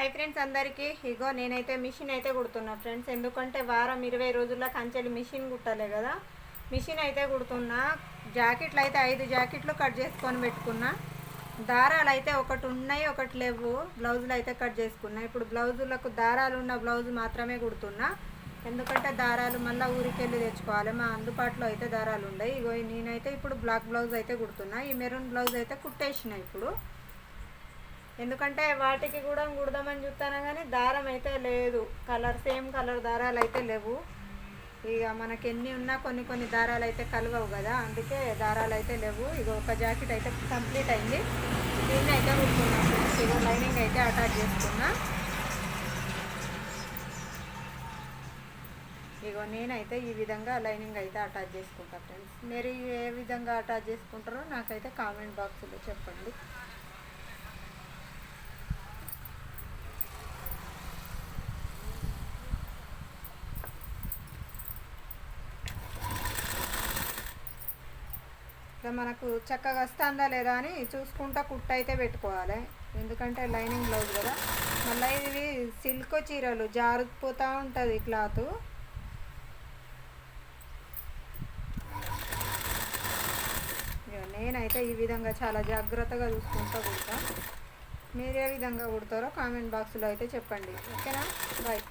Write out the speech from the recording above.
Hi friends అందరికీ. ఇగో నేనైతే machine అయితే కుడుతున్నా ఫ్రెండ్స్ ఎందుకంటే వారం ఇరవై రోజుల్లో కంచెలు మిషన్ కుట్టాలి కదా. మిషన్ అయితే కుడుతున్నా. జాకెట్లు అయితే ఐదు జాకెట్లు కట్ చేసుకొని పెట్టుకున్నా. దారాలు అయితే ఒకటి ఉన్నాయి ఒకటి లేవు. బ్లౌజులు అయితే కట్ చేసుకున్నా. ఇప్పుడు బ్లౌజులకు దారాలు ఉన్న బ్లౌజ్ మాత్రమే కుడుతున్నా. ఎందుకంటే దారాలు మళ్ళీ ఊరికెళ్ళి తెచ్చుకోవాలి. మా అందుబాటులో అయితే దారాలు ఉన్నాయి. ఇగో నేనైతే ఇప్పుడు బ్లాక్ బ్లౌజ్ అయితే కుడుతున్నా. ఈ మెరూన్ బ్లౌజ్ అయితే కుట్టేసిన ఇప్పుడు. ఎందుకంటే వాటికి కూడా కుడదామని చూస్తాను కానీ దారం అయితే లేదు. కలర్ సేమ్ కలర్ దారాలు అయితే లేవు. ఇక మనకి ఎన్ని ఉన్నా కొన్ని కొన్ని దారాలు అయితే కలవవు కదా. అందుకే దారాలు అయితే లేవు. ఇక ఒక జాకెట్ అయితే కంప్లీట్ అయింది. దీన్ని అయితే కుట్టుకున్నాం. ఇక లైనింగ్ అయితే అటాచ్ చేసుకున్నా. ఇగో నేనైతే ఈ విధంగా లైనింగ్ అయితే అటాచ్ చేసుకుంటా ఫ్రెండ్స్. మీరు ఏ విధంగా అటాచ్ చేసుకుంటారో నాకైతే కామెంట్ బాక్స్లో చెప్పండి. ఇక మనకు చక్కగా వస్తుందా లేదా అని చూసుకుంటా కుట్ట అయితే పెట్టుకోవాలి. ఎందుకంటే లైనింగ్ బ్లౌజ్ కదా. మళ్ళీ ఇవి సిల్క్ చీరలు జారుపోతూ ఉంటుంది క్లాత్. నేనైతే ఈ విధంగా చాలా జాగ్రత్తగా చూసుకుంటూ కుడతా. మీరు ఏ విధంగా కుడతారో కామెంట్ బాక్స్లో అయితే చెప్పండి. ఓకేనా? బాయ్.